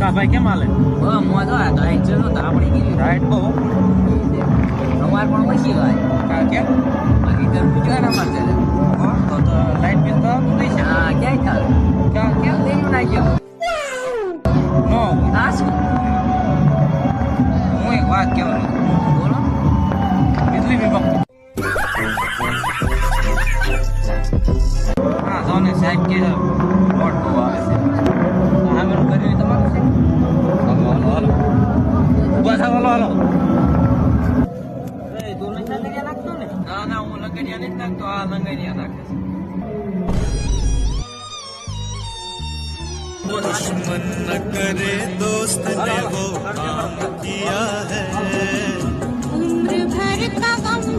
હા ભાઈ કેમ હાલે? બહુ મોજો આ તો આઈ ચલો તો આપણી ગીરી રાઈટ બહુ. અમાર પણ ઓછી હોય હા કેમ? બાકી તો બીજો એના છે હા, તો તો લાઈટ બિલ તો નહીં છે? હા ક્યાંય ચાલે? ક્યાં કેમ લઈને નાખ્યો? નો. આ શું? હું એક વાત કહેવાનું. બોલો. વીજળી વિભાગ. હા જોને સાહેબ કે ઉભા થાવ હાલો હાલો એ તું નહીં લગડિયા નાખતો ને ના ના હું લંગડિયા નથી નાખતો આ લંગડિયા નાખે છે दुश्मन न करे दोस्त ने वो काम किया है उम्र भर का